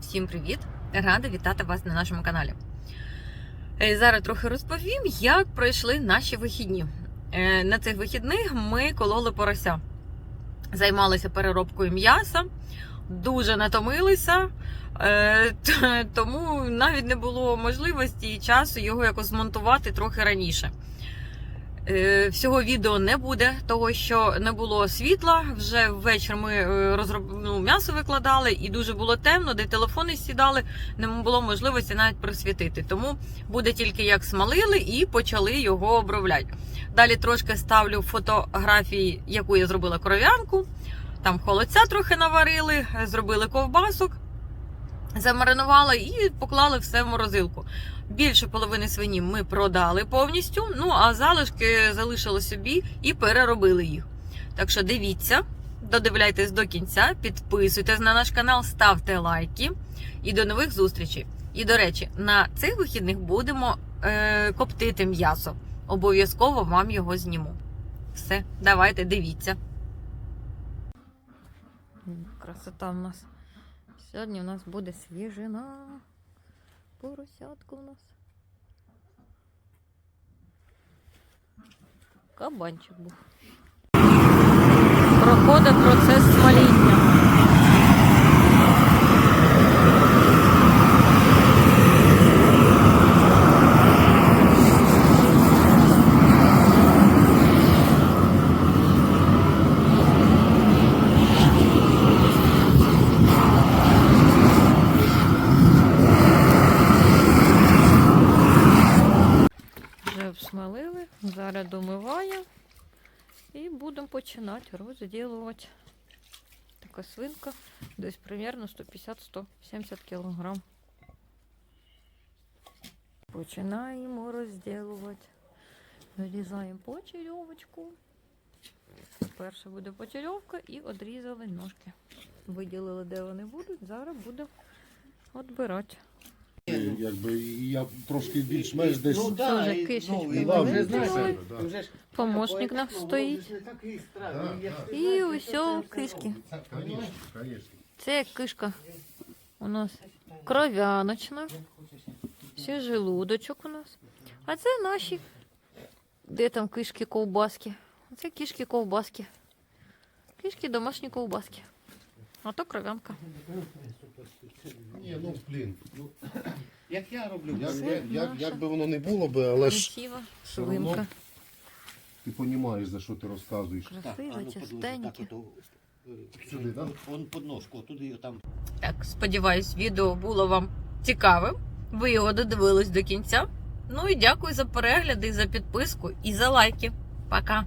Всім привіт! Рада вітати вас на нашому каналі. Е, Зараз трохи розповім, як пройшли наші вихідні. Е, На цих вихідних ми кололи порося, займалися переробкою м'яса, дуже натомилися, е, тому навіть не було можливості і часу його якось змонтувати трохи раніше. Е, Всього відео не буде, того що не було світла. Вже ввечір ми е, розроб... ну, м'ясо викладали, і дуже було темно, де телефони сідали, не було можливості навіть присвітити. Тому буде тільки як смалили і почали його обробляти. Далі трошки ставлю фотографії, яку я зробила кров'янку. Там холодця трохи наварили, зробили ковбасок, замаринувала і поклали все в морозилку. Більше половини свині ми продали повністю. Ну а залишки залишили собі і переробили їх. Так що дивіться, додивляйтесь до кінця, підписуйтесь на наш канал, ставте лайки і до нових зустрічей. І до речі, на цих вихідних будемо е, коптити м'ясо. Обов'язково вам його зніму. Все, давайте, дивіться. Красота в нас. Сьогодні у нас буде свіжина. Поросятка у нас. Кабанчик був. Проходить процес зараз домиваю і будемо починати розділувати. Така свинка, десь примерно 150-170 кг. Починаємо розділувати. Вирізаємо почерьовочку. Перше буде почерьовка і одрізали ножки. Виділили, де вони будуть. Зараз будемо відбирати. Якби і я трошки більш-менш десь. Да, вже і, ну, і Да, вже вже знаєш, знаєш, да. вже ж Помощник наш стоїть. ти І це кишки. Звісно, звісно. Це як кишка. У нас кров'яночна. Ще желудочок у нас. А це наші. Де там кишки ковбаски? Це кишки ковбаски. Кишки домашні ковбаски. А то кров'янка. Ні, ну блін. Ну, Як я роблю, як, Це як, як, як би воно не було би, але ж Красива все одно ти розумієш, за що ти розказуєш. Красива, частенька. Сюди, так? Он подножку, туди там. Так, сподіваюсь, відео було вам цікавим. Ви його додивились до кінця. Ну і дякую за перегляди, за підписку і за лайки. Пока!